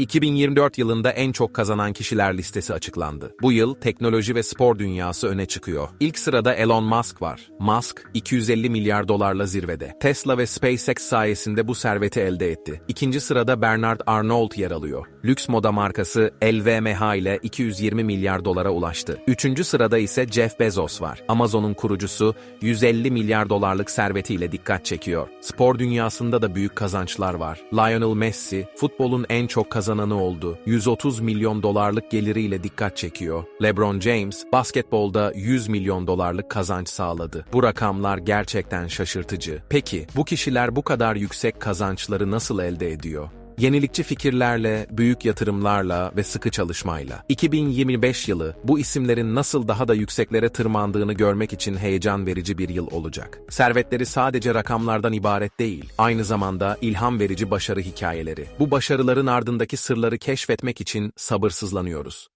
2024 yılında en çok kazanan kişiler listesi açıklandı. Bu yıl teknoloji ve spor dünyası öne çıkıyor. İlk sırada Elon Musk var. Musk, 250 milyar dolarla zirvede. Tesla ve SpaceX sayesinde bu serveti elde etti. İkinci sırada Bernard Arnault yer alıyor. Lüks moda markası LVMH ile 220 milyar dolara ulaştı. Üçüncü sırada ise Jeff Bezos var. Amazon'un kurucusu 150 milyar dolarlık servetiyle dikkat çekiyor. Spor dünyasında da büyük kazançlar var. Lionel Messi, futbolun en çok kazananı oldu. 130 milyon dolarlık geliriyle dikkat çekiyor. LeBron James, basketbolda 100 milyon dolarlık kazanç sağladı. Bu rakamlar gerçekten şaşırtıcı. Peki, bu kişiler bu kadar yüksek kazançları nasıl elde ediyor? Yenilikçi fikirlerle, büyük yatırımlarla ve sıkı çalışmayla. 2025 yılı bu isimlerin nasıl daha da yükseklere tırmandığını görmek için heyecan verici bir yıl olacak. Servetleri sadece rakamlardan ibaret değil, aynı zamanda ilham verici başarı hikayeleri. Bu başarıların ardındaki sırları keşfetmek için sabırsızlanıyoruz.